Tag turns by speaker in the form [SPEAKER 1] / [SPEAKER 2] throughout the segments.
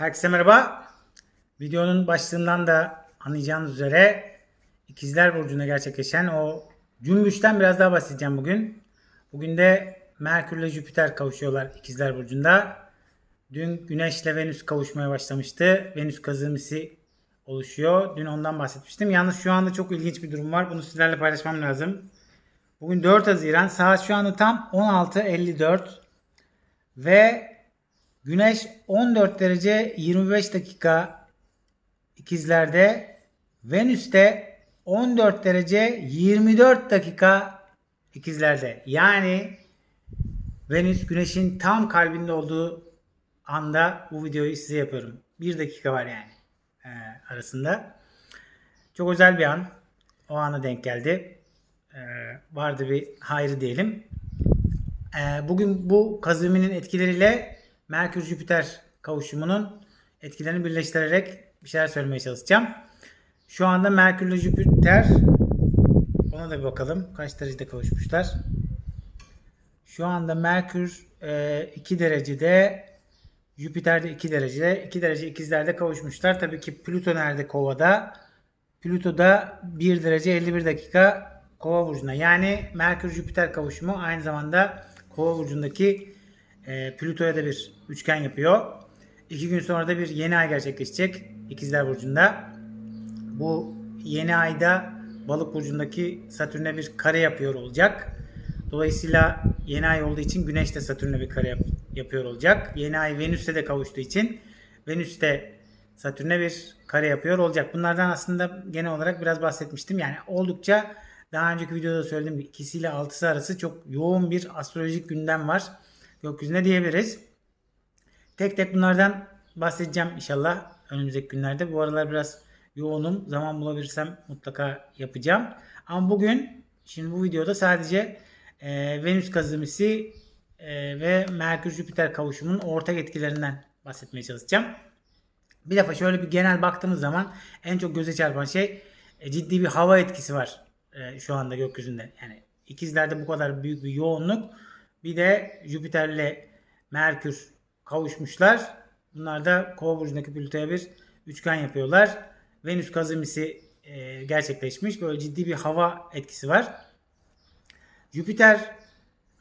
[SPEAKER 1] Herkese merhaba. Videonun başlığından da anlayacağınız üzere İkizler Burcu'nda gerçekleşen o cümbüşten biraz daha bahsedeceğim bugün. Bugün de Merkür ile Jüpiter kavuşuyorlar İkizler Burcu'nda. Dün Güneş ile Venüs kavuşmaya başlamıştı. Venüs kazımisi oluşuyor. Dün ondan bahsetmiştim. Yalnız şu anda çok ilginç bir durum var. Bunu sizlerle paylaşmam lazım. Bugün 4 Haziran. Saat şu anda tam 16.54. Ve Güneş 14 derece 25 dakika ikizlerde. Venüs de 14 derece 24 dakika ikizlerde. Yani Venüs Güneş'in tam kalbinde olduğu anda bu videoyu size yapıyorum. Bir dakika var yani e, arasında. Çok özel bir an. O ana denk geldi. E, vardı bir hayrı diyelim. E, bugün bu kazıminin etkileriyle Merkür-Jüpiter kavuşumunun etkilerini birleştirerek bir şeyler söylemeye çalışacağım. Şu anda Merkür ile Jüpiter ona da bir bakalım. Kaç derecede kavuşmuşlar? Şu anda Merkür e, 2 derecede Jüpiter de 2 derecede. 2 derece ikizlerde kavuşmuşlar. Tabii ki Plüto nerede? Kovada. Plüto da 1 derece 51 dakika Kova burcunda. Yani Merkür Jüpiter kavuşumu aynı zamanda Kova burcundaki e, Plüto'ya da bir üçgen yapıyor. İki gün sonra da bir yeni ay gerçekleşecek İkizler Burcu'nda. Bu yeni ayda Balık Burcu'ndaki Satürn'e bir kare yapıyor olacak. Dolayısıyla yeni ay olduğu için Güneş de Satürn'e bir kare yap- yapıyor olacak. Yeni ay Venüs'e de kavuştuğu için Venüs de Satürn'e bir kare yapıyor olacak. Bunlardan aslında genel olarak biraz bahsetmiştim. Yani oldukça daha önceki videoda söylediğim gibi ikisiyle altısı arası çok yoğun bir astrolojik gündem var. Gökyüzünde diyebiliriz. Tek tek bunlardan bahsedeceğim inşallah önümüzdeki günlerde. Bu aralar biraz yoğunum. Zaman bulabilirsem mutlaka yapacağım. Ama bugün şimdi bu videoda sadece e, Venüs kazımisi e, ve Merkür Jüpiter kavuşumunun ortak etkilerinden bahsetmeye çalışacağım. Bir defa şöyle bir genel baktığımız zaman en çok göze çarpan şey e, ciddi bir hava etkisi var e, şu anda gökyüzünde. Yani ikizlerde bu kadar büyük bir yoğunluk. Bir de Jüpiter'le Merkür kavuşmuşlar. Bunlar da Kova burcundaki Plüto'ya bir üçgen yapıyorlar. Venüs kazımisi e, gerçekleşmiş. Böyle ciddi bir hava etkisi var. Jüpiter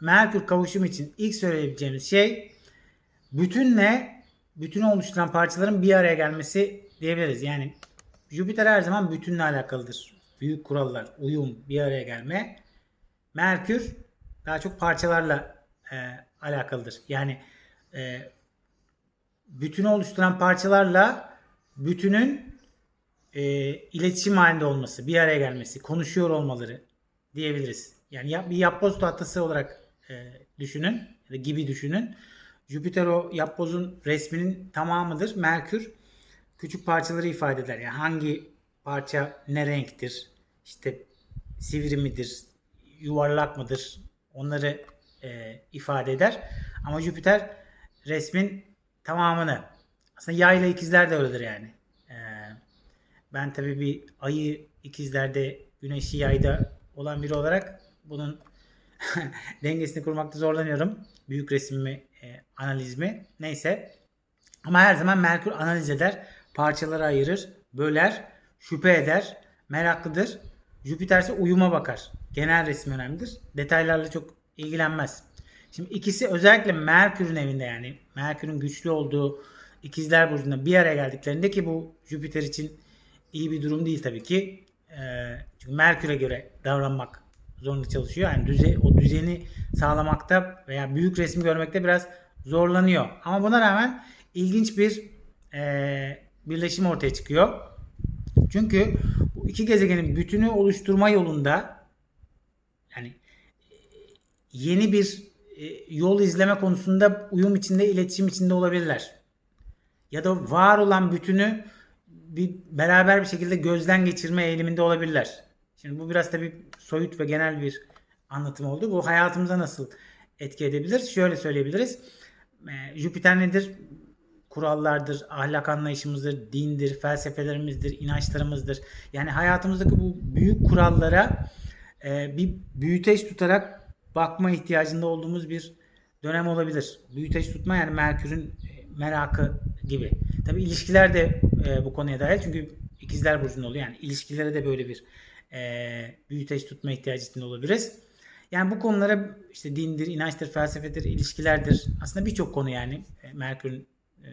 [SPEAKER 1] Merkür kavuşum için ilk söyleyebileceğimiz şey bütünle bütünü oluşturan parçaların bir araya gelmesi diyebiliriz. Yani Jüpiter her zaman bütünle alakalıdır. Büyük kurallar, uyum, bir araya gelme. Merkür daha çok parçalarla e, alakalıdır. Yani e, bütünü oluşturan parçalarla bütünün e, iletişim halinde olması, bir araya gelmesi, konuşuyor olmaları diyebiliriz. Yani ya- bir yapboz tahtası olarak e, düşünün ya da gibi düşünün. Jüpiter o yapbozun resminin tamamıdır. Merkür küçük parçaları ifade eder. Yani hangi parça ne renktir, işte sivri midir, yuvarlak mıdır onları e, ifade eder. Ama Jüpiter resmin tamamını aslında yayla ikizler de öyledir yani. E, ben tabii bir ayı ikizlerde güneşi yayda olan biri olarak bunun dengesini kurmakta zorlanıyorum. Büyük resim mi, e, analiz? Neyse. Ama her zaman Merkür analiz eder, parçalara ayırır, böler, şüphe eder, meraklıdır. Jüpiter ise uyuma bakar. Genel resim önemlidir. Detaylarla çok ilgilenmez. Şimdi ikisi özellikle Merkür'ün evinde yani Merkür'ün güçlü olduğu ikizler burcunda bir araya geldiklerinde ki bu Jüpiter için iyi bir durum değil tabii ki. Ee, çünkü Merkür'e göre davranmak zorunda çalışıyor. Yani düze, o düzeni sağlamakta veya büyük resmi görmekte biraz zorlanıyor. Ama buna rağmen ilginç bir e, birleşim ortaya çıkıyor. Çünkü bu iki gezegenin bütünü oluşturma yolunda e, yeni bir e, yol izleme konusunda uyum içinde, iletişim içinde olabilirler. Ya da var olan bütünü bir beraber bir şekilde gözden geçirme eğiliminde olabilirler. Şimdi bu biraz tabii soyut ve genel bir anlatım oldu. Bu hayatımıza nasıl etki edebilir? Şöyle söyleyebiliriz. E, Jüpiter nedir? kurallardır, ahlak anlayışımızdır, dindir, felsefelerimizdir, inançlarımızdır. Yani hayatımızdaki bu büyük kurallara e, bir büyüteç tutarak bakma ihtiyacında olduğumuz bir dönem olabilir. Büyüteç tutma yani Merkür'ün e, merakı gibi. Tabii ilişkiler de e, bu konuya dahil çünkü ikizler burcunda oluyor. Yani ilişkilere de böyle bir e, büyüteç tutma ihtiyacı içinde olabiliriz. Yani bu konulara işte dindir, inançtır, felsefedir, ilişkilerdir. Aslında birçok konu yani e, Merkür'ün e,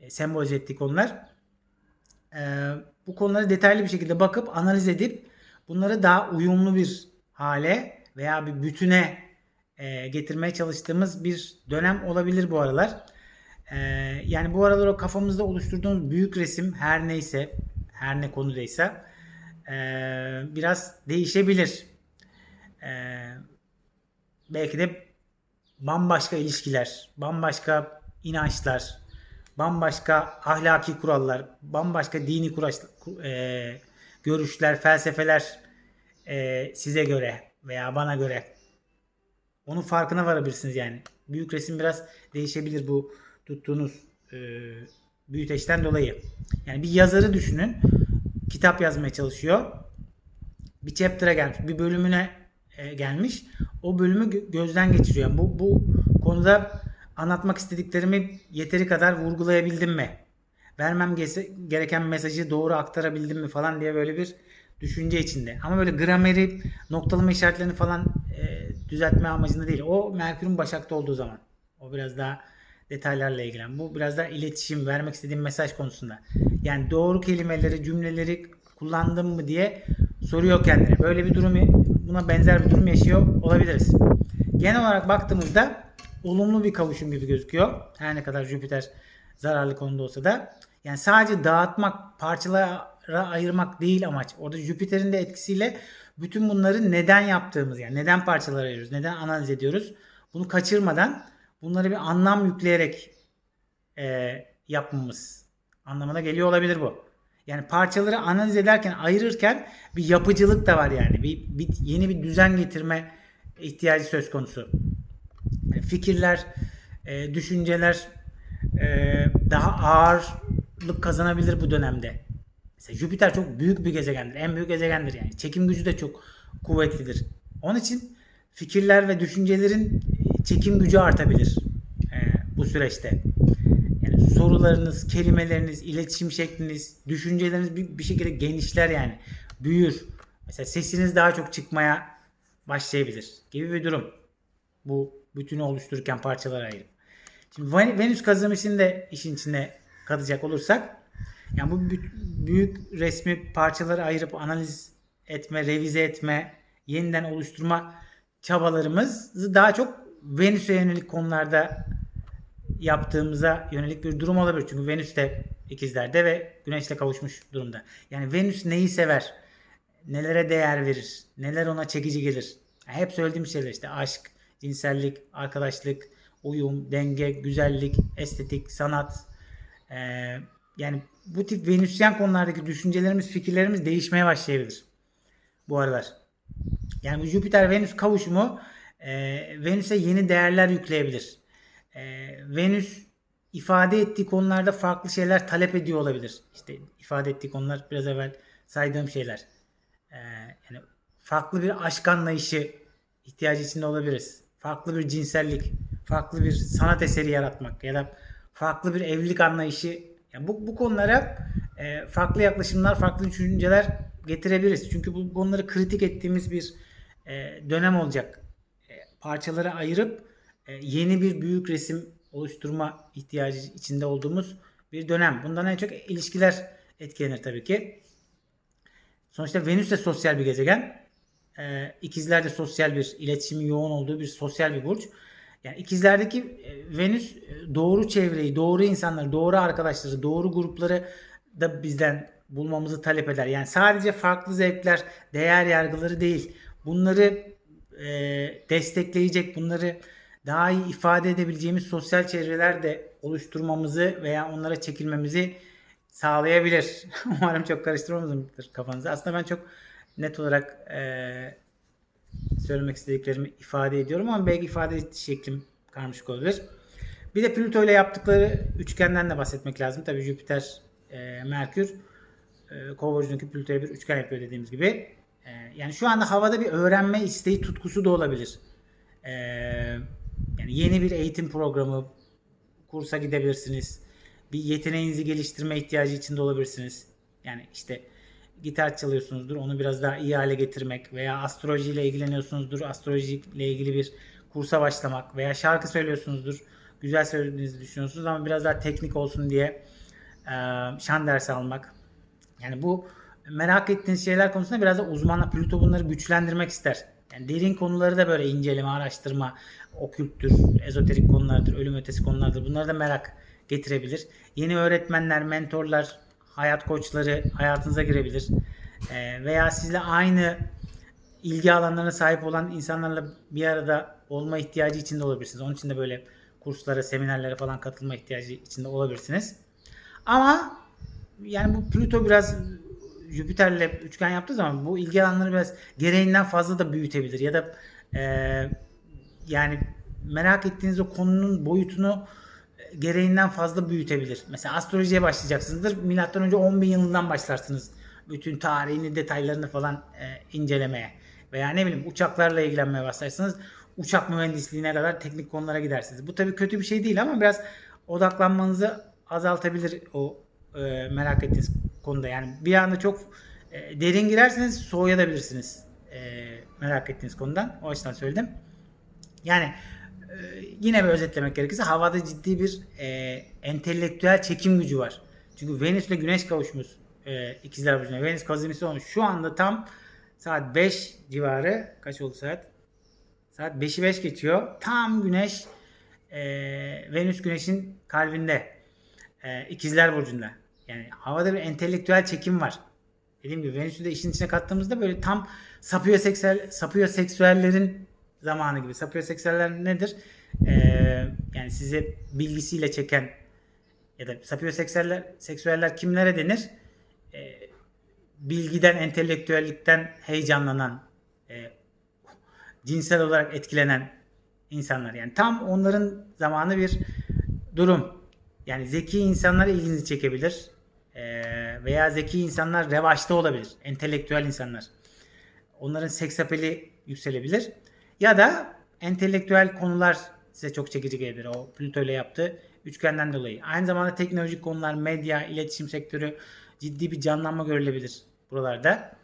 [SPEAKER 1] e, sembolize ettiği konular. E, bu konuları detaylı bir şekilde bakıp analiz edip bunları daha uyumlu bir hale veya bir bütüne e, getirmeye çalıştığımız bir dönem olabilir bu aralar. E, yani bu aralar o kafamızda oluşturduğumuz büyük resim her neyse, her ne konudaysa e, biraz değişebilir. E, belki de bambaşka ilişkiler, bambaşka inançlar, bambaşka ahlaki kurallar, bambaşka dini kuraş, e, görüşler, felsefeler e, size göre veya bana göre onun farkına varabilirsiniz yani. Büyük resim biraz değişebilir bu tuttuğunuz e, büyüteçten dolayı. Yani bir yazarı düşünün. Kitap yazmaya çalışıyor. Bir chapter'a gelmiş. Bir bölümüne e, gelmiş. O bölümü gö- gözden geçiriyor. Yani bu, bu konuda anlatmak istediklerimi yeteri kadar vurgulayabildim mi? Vermem gereken mesajı doğru aktarabildim mi falan diye böyle bir düşünce içinde. Ama böyle grameri, noktalama işaretlerini falan e, düzeltme amacında değil. O Merkür'ün Başak'ta olduğu zaman. O biraz daha detaylarla ilgilen. Bu biraz daha iletişim, vermek istediğim mesaj konusunda. Yani doğru kelimeleri, cümleleri kullandım mı diye soruyor kendine. Böyle bir durum, buna benzer bir durum yaşıyor olabiliriz. Genel olarak baktığımızda olumlu bir kavuşum gibi gözüküyor. Her ne kadar Jüpiter zararlı konuda olsa da. Yani sadece dağıtmak, parçalara ayırmak değil amaç. Orada Jüpiter'in de etkisiyle bütün bunları neden yaptığımız yani neden parçalara ayırıyoruz, neden analiz ediyoruz. Bunu kaçırmadan bunları bir anlam yükleyerek e, yapmamız anlamına geliyor olabilir bu. Yani parçaları analiz ederken, ayırırken bir yapıcılık da var yani. Bir, bir yeni bir düzen getirme ihtiyacı söz konusu. Yani fikirler, e, düşünceler e, daha ağırlık kazanabilir bu dönemde. Mesela Jüpiter çok büyük bir gezegendir. En büyük gezegendir yani. Çekim gücü de çok kuvvetlidir. Onun için fikirler ve düşüncelerin çekim gücü artabilir e, bu süreçte. Yani sorularınız, kelimeleriniz, iletişim şekliniz, düşünceleriniz bir, bir şekilde genişler yani. Büyür. Mesela sesiniz daha çok çıkmaya başlayabilir gibi bir durum. Bu bütünü oluştururken parçalara ayırıp. Şimdi Venüs kazanımını de işin içine katacak olursak yani bu büyük resmi parçalara ayırıp analiz etme, revize etme, yeniden oluşturma çabalarımızı daha çok Venüs'e yönelik konularda yaptığımıza yönelik bir durum olabilir. Çünkü Venüs de ikizlerde ve Güneş'le kavuşmuş durumda. Yani Venüs neyi sever? Nelere değer verir? Neler ona çekici gelir? Yani hep söylediğim şeyler işte aşk, cinsellik, arkadaşlık, uyum, denge, güzellik, estetik, sanat. Ee, yani bu tip Venüsyen konulardaki düşüncelerimiz, fikirlerimiz değişmeye başlayabilir bu aralar. Yani bu Jüpiter-Venüs kavuşumu e, Venüs'e yeni değerler yükleyebilir. E, Venüs ifade ettiği konularda farklı şeyler talep ediyor olabilir. İşte ifade ettiği konular biraz evvel saydığım şeyler. E, yani farklı bir aşk anlayışı ihtiyacı içinde olabiliriz. Farklı bir cinsellik, farklı bir sanat eseri yaratmak ya da farklı bir evlilik anlayışı. Yani bu, bu konulara e, farklı yaklaşımlar, farklı düşünceler getirebiliriz. Çünkü bu konuları kritik ettiğimiz bir e, dönem olacak. E, parçalara ayırıp e, yeni bir büyük resim oluşturma ihtiyacı içinde olduğumuz bir dönem. Bundan en çok ilişkiler etkilenir tabii ki. Sonuçta Venüs de sosyal bir gezegen. E, ikizler de sosyal bir, iletişimin yoğun olduğu bir sosyal bir burç. Yani ikizlerdeki e, Venüs e, doğru çevreyi, doğru insanları, doğru arkadaşları, doğru grupları da bizden bulmamızı talep eder. Yani sadece farklı zevkler, değer yargıları değil. Bunları e, destekleyecek, bunları daha iyi ifade edebileceğimiz sosyal çevreler de oluşturmamızı veya onlara çekilmemizi sağlayabilir. Umarım çok karıştırmamışımdır kafanızı. Aslında ben çok net olarak e, söylemek istediklerimi ifade ediyorum ama belki ifade şeklim karmaşık olabilir. Bir de Plüto ile yaptıkları üçgenden de bahsetmek lazım. Tabii Jüpiter, e, Merkür e, Kova burcundaki Plüto'ya bir üçgen yapıyor dediğimiz gibi. E, yani şu anda havada bir öğrenme isteği tutkusu da olabilir. E, yani yeni bir eğitim programı kursa gidebilirsiniz. Bir yeteneğinizi geliştirme ihtiyacı içinde olabilirsiniz. Yani işte gitar çalıyorsunuzdur. Onu biraz daha iyi hale getirmek veya astroloji ile ilgileniyorsunuzdur. Astroloji ile ilgili bir kursa başlamak veya şarkı söylüyorsunuzdur. Güzel söylediğinizi düşünüyorsunuz ama biraz daha teknik olsun diye e, şan dersi almak. Yani bu merak ettiğiniz şeyler konusunda biraz da uzmanla Plüto bunları güçlendirmek ister. Yani derin konuları da böyle inceleme, araştırma, okülttür, ezoterik konulardır, ölüm ötesi konulardır. Bunları da merak getirebilir. Yeni öğretmenler, mentorlar, hayat koçları hayatınıza girebilir. Ee, veya sizle aynı ilgi alanlarına sahip olan insanlarla bir arada olma ihtiyacı içinde olabilirsiniz. Onun için de böyle kurslara, seminerlere falan katılma ihtiyacı içinde olabilirsiniz. Ama yani bu Plüto biraz Jüpiter'le üçgen yaptığı zaman bu ilgi alanları biraz gereğinden fazla da büyütebilir ya da e, yani merak ettiğiniz o konunun boyutunu e, gereğinden fazla büyütebilir. Mesela astrolojiye başlayacaksınızdır. Milattan önce 10 bin yılından başlarsınız. Bütün tarihini, detaylarını falan e, incelemeye. Veya ne bileyim uçaklarla ilgilenmeye başlarsınız. Uçak mühendisliğine kadar teknik konulara gidersiniz. Bu tabii kötü bir şey değil ama biraz odaklanmanızı azaltabilir o e, merak ettiğiniz konuda. Yani bir anda çok e, derin girerseniz soğuyabilirsiniz e, merak ettiğiniz konudan. O açıdan söyledim. Yani yine bir özetlemek gerekirse havada ciddi bir e, entelektüel çekim gücü var. Çünkü Venüs ile Güneş kavuşmuş e, ikizler burcuna. Venüs kazınısı olmuş. Şu anda tam saat 5 civarı. Kaç oldu saat? Saat 5'i 5 geçiyor. Tam Güneş e, Venüs Güneş'in kalbinde. E, ikizler burcunda. Yani havada bir entelektüel çekim var. Dediğim gibi Venüs'ü de işin içine kattığımızda böyle tam sapyoseksüel, sapyoseksüellerin zamanı gibi. Sapyoseksüeller nedir? Ee, yani sizi bilgisiyle çeken ya da sapyoseksüeller seksüeller kimlere denir? Ee, bilgiden, entelektüellikten heyecanlanan, e, cinsel olarak etkilenen insanlar. Yani tam onların zamanı bir durum. Yani zeki insanlar ilginizi çekebilir. Ee, veya zeki insanlar revaçta olabilir. Entelektüel insanlar. Onların seks apeli yükselebilir. Ya da entelektüel konular size çok çekici gelebilir. O Plüto ile yaptığı üçgenden dolayı. Aynı zamanda teknolojik konular, medya, iletişim sektörü ciddi bir canlanma görülebilir buralarda.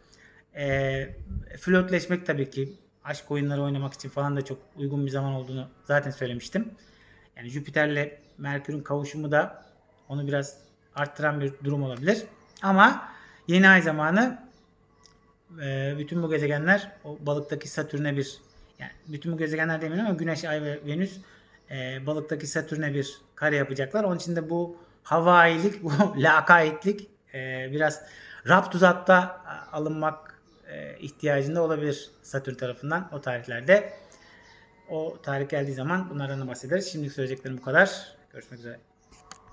[SPEAKER 1] Ee, flörtleşmek tabii ki aşk oyunları oynamak için falan da çok uygun bir zaman olduğunu zaten söylemiştim. Yani Jüpiter'le Merkür'ün kavuşumu da onu biraz arttıran bir durum olabilir. Ama yeni ay zamanı e, bütün bu gezegenler o balıktaki Satürn'e bir yani bütün bu gezegenler demiyorum ama Güneş, Ay ve Venüs e, balıktaki Satürn'e bir kare yapacaklar. Onun için de bu havailik, bu lakaytlik e, biraz rapt uzatta alınmak e, ihtiyacında olabilir Satürn tarafından o tarihlerde. O tarih geldiği zaman bunlardan da bahsederiz. Şimdilik söyleyeceklerim bu kadar. Görüşmek üzere.